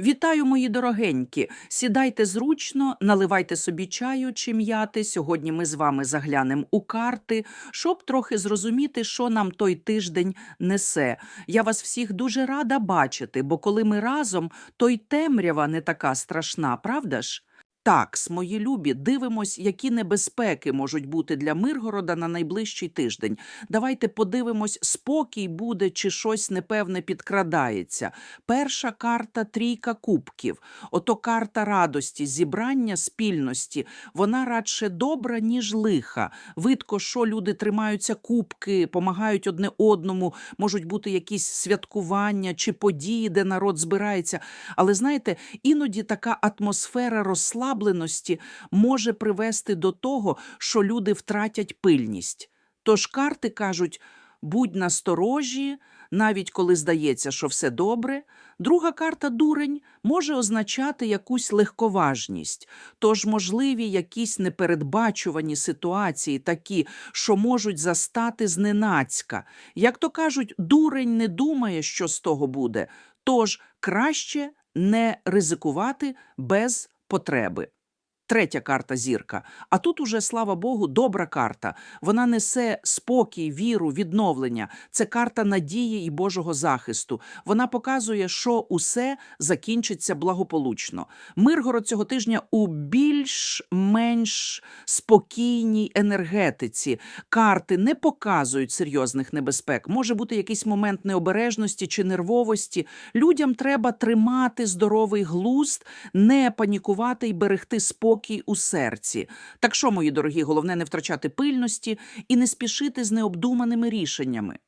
Вітаю, мої дорогенькі. Сідайте зручно, наливайте собі чаю чи м'яти. Сьогодні ми з вами заглянемо у карти, щоб трохи зрозуміти, що нам той тиждень несе. Я вас всіх дуже рада бачити, бо коли ми разом, то й темрява не така страшна, правда ж? Так, мої любі, дивимось, які небезпеки можуть бути для Миргорода на найближчий тиждень. Давайте подивимось, спокій буде чи щось непевне підкрадається. Перша карта трійка кубків. Ото карта радості, зібрання спільності. Вона радше добра, ніж лиха. Видко, що люди тримаються кубки, помагають одне одному, можуть бути якісь святкування чи події, де народ збирається. Але знаєте, іноді така атмосфера розслабленості може привести до того, що люди втратять пильність. Тож карти кажуть: будь насторожі, навіть коли здається, що все добре. Друга карта дурень може означати якусь легковажність, тож можливі якісь непередбачувані ситуації, такі, що можуть застати зненацька. Як то кажуть, дурень не думає, що з того буде, тож краще не ризикувати без потреби. Третя карта зірка. А тут уже, слава Богу, добра карта. Вона несе спокій, віру, відновлення. Це карта надії і Божого захисту. Вона показує, що усе закінчиться благополучно. Миргород цього тижня у більш-менш спокійній енергетиці. Карти не показують серйозних небезпек. Може бути якийсь момент необережності чи нервовості. Людям треба тримати здоровий глузд, не панікувати і берегти спокій у серці. Так що, мої дорогі, головне не втрачати пильності і не спішити з необдуманими рішеннями.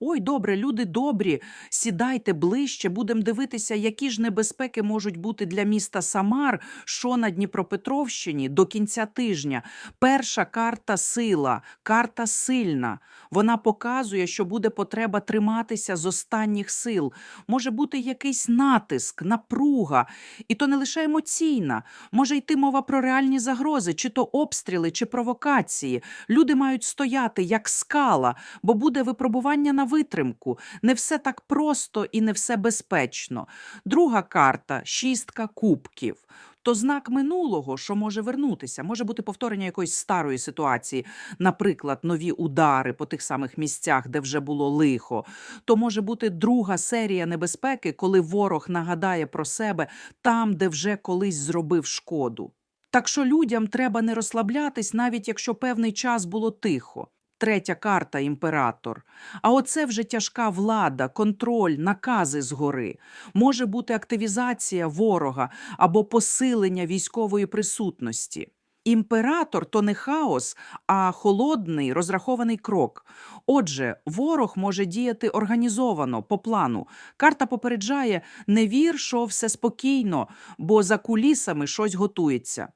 Ой, добре, люди добрі, сідайте ближче, будемо дивитися, які ж небезпеки можуть бути для міста Самар, що на Дніпропетровщині до кінця тижня. Перша карта сила, карта сильна. Вона показує, що буде потреба триматися з останніх сил. Може бути якийсь натиск, напруга. І то не лише емоційна. Може йти мова про реальні загрози, чи то обстріли, чи провокації. Люди мають стояти як скала, бо буде випробування на витримку. Не все так просто і не все безпечно. Друга карта шістка кубків. То знак минулого, що може вернутися, може бути повторення якоїсь старої ситуації, наприклад, нові удари по тих самих місцях, де вже було лихо. То може бути друга серія небезпеки, коли ворог нагадає про себе там, де вже колись зробив шкоду. Так що людям треба не розслаблятись, навіть якщо певний час було тихо. Третя карта імператор. А оце вже тяжка влада, контроль, накази згори. Може бути активізація ворога або посилення військової присутності. Імператор то не хаос, а холодний розрахований крок. Отже, ворог може діяти організовано по плану. Карта попереджає: не вір, що все спокійно, бо за кулісами щось готується.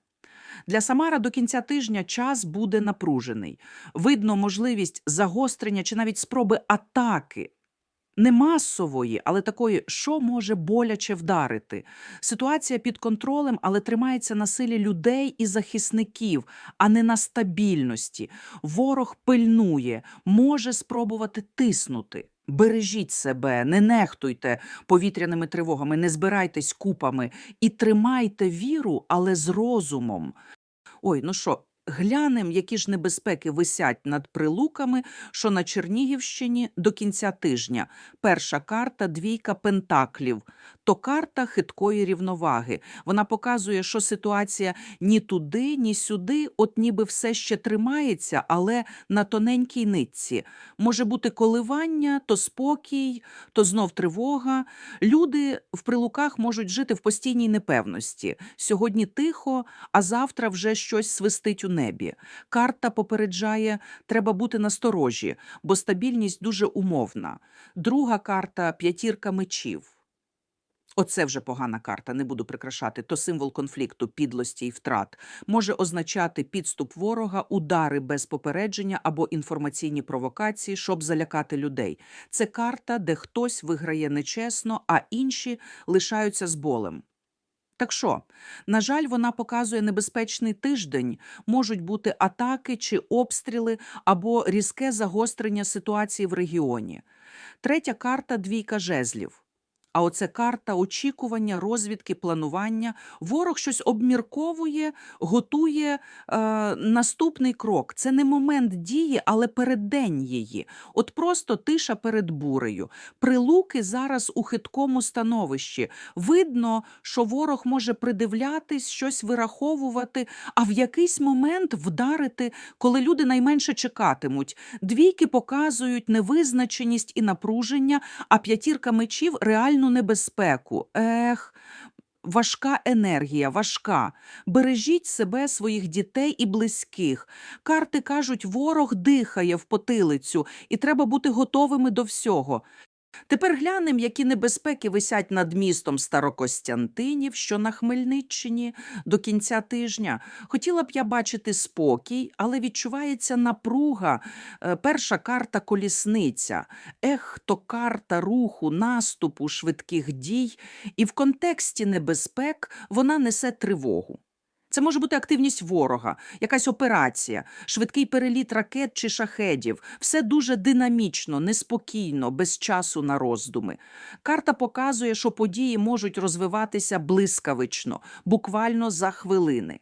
Для Самара до кінця тижня час буде напружений. Видно можливість загострення чи навіть спроби атаки. Не масової, але такої, що може боляче вдарити. Ситуація під контролем, але тримається на силі людей і захисників, а не на стабільності. Ворог пильнує, може спробувати тиснути. Бережіть себе, не нехтуйте повітряними тривогами, не збирайтесь купами і тримайте віру, але з розумом. Ой, ну що, глянем, які ж небезпеки висять над прилуками, що на Чернігівщині до кінця тижня. Перша карта двійка пентаклів. То карта хиткої рівноваги. Вона показує, що ситуація ні туди, ні сюди, от ніби все ще тримається, але на тоненькій нитці. Може бути коливання, то спокій, то знов тривога. Люди в прилуках можуть жити в постійній непевності. Сьогодні тихо, а завтра вже щось свистить у небі. Карта попереджає, треба бути насторожі, бо стабільність дуже умовна. Друга карта п'ятірка мечів. Оце вже погана карта, не буду прикрашати. То символ конфлікту, підлості і втрат. Може означати підступ ворога, удари без попередження або інформаційні провокації, щоб залякати людей. Це карта, де хтось виграє нечесно, а інші лишаються з болем. Так що, на жаль, вона показує небезпечний тиждень. Можуть бути атаки чи обстріли або різке загострення ситуації в регіоні. Третя карта двійка жезлів. А оце карта очікування, розвідки, планування. Ворог щось обмірковує, готує е, наступний крок. Це не момент дії, але переддень її. От просто тиша перед бурею. Прилуки зараз у хиткому становищі. Видно, що ворог може придивлятись, щось вираховувати, а в якийсь момент вдарити, коли люди найменше чекатимуть. Двійки показують невизначеність і напруження, а п'ятірка мечів реальну небезпеку. Ех. Важка енергія, важка. Бережіть себе, своїх дітей і близьких. Карти кажуть, ворог дихає в потилицю, і треба бути готовими до всього. Тепер глянемо, які небезпеки висять над містом Старокостянтинів, що на Хмельниччині до кінця тижня. Хотіла б я бачити спокій, але відчувається напруга. Е, Перша карта колісниця. Ех, то карта руху, наступу, швидких дій. І в контексті небезпек вона несе тривогу. Це може бути активність ворога, якась операція, швидкий переліт ракет чи шахедів. Все дуже динамічно, неспокійно, без часу на роздуми. Карта показує, що події можуть розвиватися блискавично, буквально за хвилини.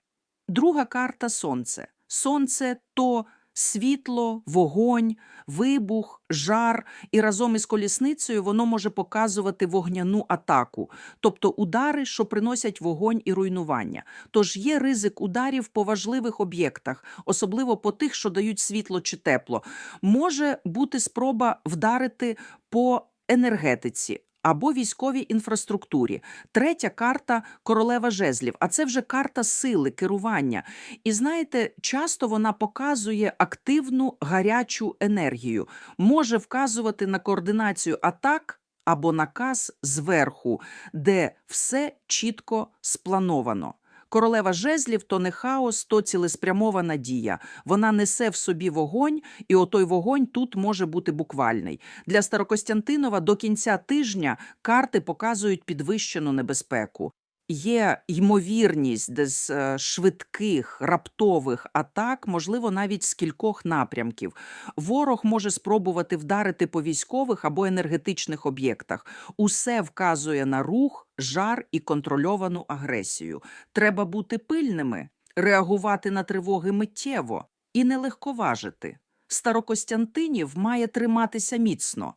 Друга карта сонце. Сонце то світло, вогонь, вибух, жар, і разом із колісницею воно може показувати вогняну атаку, тобто удари, що приносять вогонь і руйнування. Тож є ризик ударів по важливих об'єктах, особливо по тих, що дають світло чи тепло. Може бути спроба вдарити по енергетиці. Або військовій інфраструктурі. Третя карта королева жезлів, а це вже карта сили, керування. І знаєте, часто вона показує активну гарячу енергію, може вказувати на координацію атак або наказ зверху, де все чітко сплановано. Королева жезлів то не хаос, то цілеспрямована дія. Вона несе в собі вогонь, і отой вогонь тут може бути буквальний. Для Старокостянтинова до кінця тижня карти показують підвищену небезпеку. Є ймовірність десь е, швидких раптових атак, можливо, навіть з кількох напрямків. Ворог може спробувати вдарити по військових або енергетичних об'єктах. Усе вказує на рух, жар і контрольовану агресію. Треба бути пильними, реагувати на тривоги миттєво і не легковажити. Старокостянтинів має триматися міцно.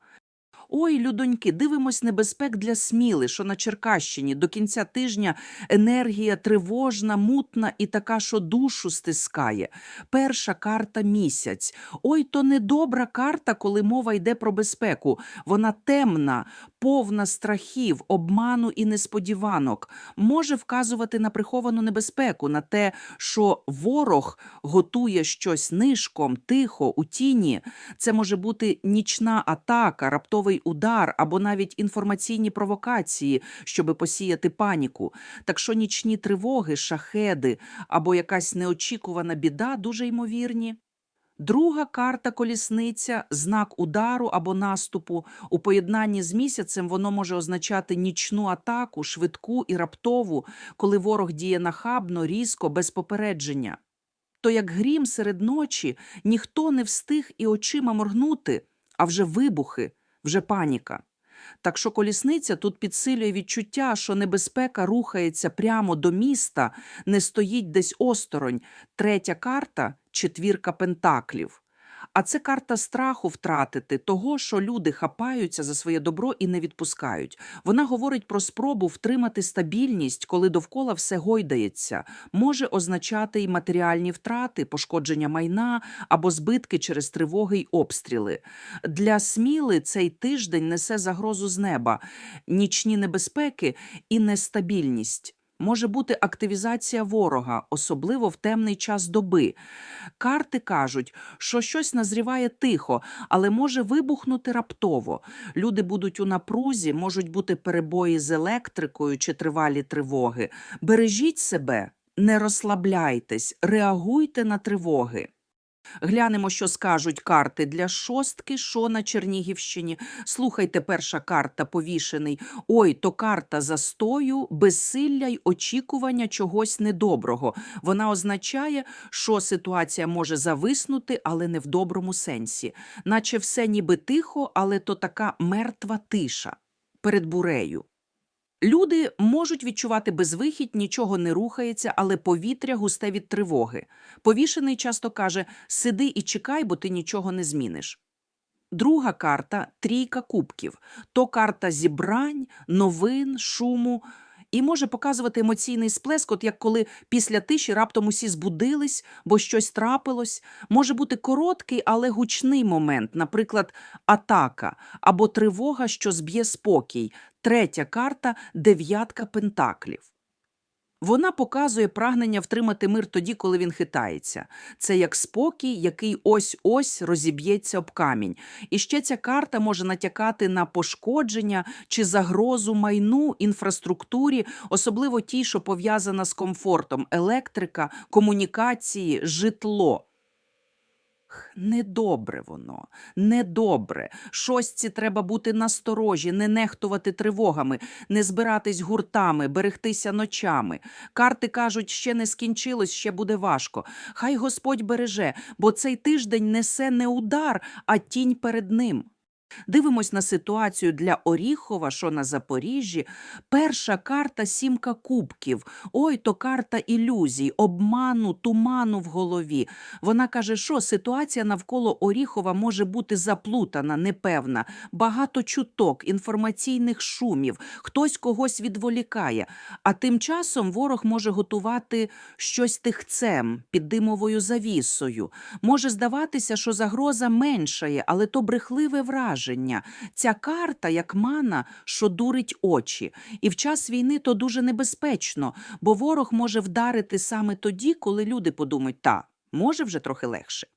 Ой, людоньки, дивимось небезпек для Сміли, що на Черкащині до кінця тижня енергія тривожна, мутна і така, що душу стискає. Перша карта місяць. Ой, то недобра карта, коли мова йде про безпеку. Вона темна, повна страхів, обману і несподіванок. Може вказувати на приховану небезпеку, на те, що ворог готує щось нишком, тихо, у тіні. Це може бути нічна атака, раптовий удар або навіть інформаційні провокації, щоби посіяти паніку. Так що нічні тривоги, шахеди або якась неочікувана біда дуже ймовірні. Друга карта колісниця, знак удару або наступу. У поєднанні з місяцем воно може означати нічну атаку, швидку і раптову, коли ворог діє нахабно, різко, без попередження. То як грім серед ночі ніхто не встиг і очима моргнути, а вже вибухи, вже паніка. Так що колісниця тут підсилює відчуття, що небезпека рухається прямо до міста, не стоїть десь осторонь. Третя карта четвірка пентаклів. А це карта страху втратити того, що люди хапаються за своє добро і не відпускають. Вона говорить про спробу втримати стабільність, коли довкола все гойдається, може означати й матеріальні втрати, пошкодження майна або збитки через тривоги й обстріли. Для сміли цей тиждень несе загрозу з неба, нічні небезпеки і нестабільність. Може бути активізація ворога, особливо в темний час доби. Карти кажуть, що щось назріває тихо, але може вибухнути раптово. Люди будуть у напрузі, можуть бути перебої з електрикою чи тривалі тривоги. Бережіть себе, не розслабляйтесь, реагуйте на тривоги. Глянемо, що скажуть карти для шостки, що на Чернігівщині. Слухайте, перша карта повішений. Ой, то карта застою, безсилля й очікування чогось недоброго. Вона означає, що ситуація може зависнути, але не в доброму сенсі. Наче все ніби тихо, але то така мертва тиша. перед бурею. Люди можуть відчувати безвихідь, нічого не рухається, але повітря густе від тривоги. Повішений часто каже: сиди і чекай, бо ти нічого не зміниш. Друга карта трійка кубків. То карта зібрань, новин, шуму. І може показувати емоційний сплеск, от як коли після тиші раптом усі збудились, бо щось трапилось. Може бути короткий, але гучний момент, наприклад, атака або тривога, що зб'є спокій. Третя карта дев'ятка пентаклів. Вона показує прагнення втримати мир тоді, коли він хитається. Це як спокій, який ось-ось розіб'ється об камінь. І ще ця карта може натякати на пошкодження чи загрозу майну, інфраструктурі, особливо тій, що пов'язана з комфортом, електрика, комунікації, житло. Недобре воно, недобре. Шостці треба бути насторожі, не нехтувати тривогами, не збиратись гуртами, берегтися ночами. Карти кажуть, ще не скінчилось, ще буде важко. Хай Господь береже, бо цей тиждень несе не удар, а тінь перед ним. Дивимось на ситуацію для Оріхова, що на Запоріжжі. Перша карта сімка кубків. Ой, то карта ілюзій, обману, туману в голові. Вона каже, що ситуація навколо Оріхова може бути заплутана, непевна, багато чуток, інформаційних шумів, хтось когось відволікає. А тим часом ворог може готувати щось тихцем, під димовою завісою. Може здаватися, що загроза меншає, але то брехливе враження. Ця карта, як мана, що дурить очі. І в час війни то дуже небезпечно, бо ворог може вдарити саме тоді, коли люди подумають, та, може вже трохи легше.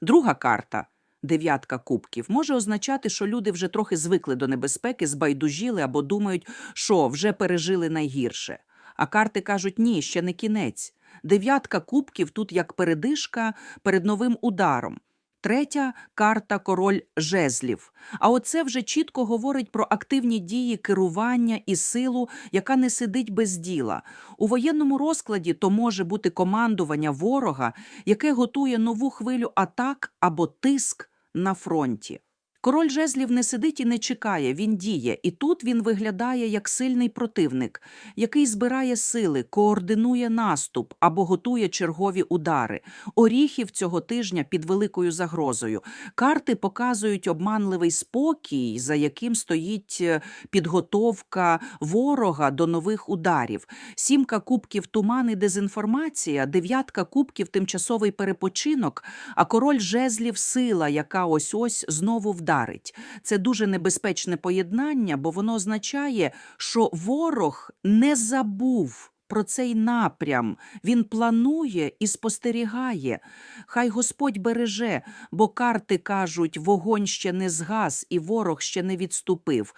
Друга карта. Дев'ятка кубків може означати, що люди вже трохи звикли до небезпеки, збайдужіли або думають, що вже пережили найгірше. А карти кажуть, ні, ще не кінець. Дев'ятка кубків тут як передишка перед новим ударом. Третя карта король жезлів. А оце вже чітко говорить про активні дії керування і силу, яка не сидить без діла. У воєнному розкладі то може бути командування ворога, яке готує нову хвилю атак або тиск на фронті. Король жезлів не сидить і не чекає, він діє, і тут він виглядає як сильний противник, який збирає сили, координує наступ або готує чергові удари. Оріхів цього тижня під великою загрозою. Карти показують обманливий спокій, за яким стоїть е, підготовка ворога до нових ударів. Сімка кубків туман і дезінформація, дев'ятка кубків тимчасовий перепочинок, а король жезлів сила, яка ось ось знову вдарить. Це дуже небезпечне поєднання, бо воно означає, що ворог не забув. Про цей напрям він планує і спостерігає. Хай Господь береже, бо карти кажуть, вогонь ще не згас і ворог ще не відступив.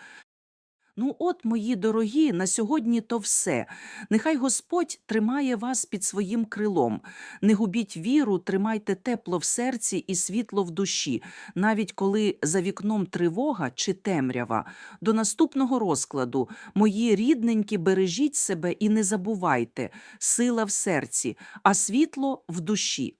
Ну, от, мої дорогі, на сьогодні то все. Нехай Господь тримає вас під своїм крилом. Не губіть віру, тримайте тепло в серці і світло в душі, навіть коли за вікном тривога чи темрява. До наступного розкладу, мої рідненькі, бережіть себе і не забувайте, сила в серці, а світло в душі.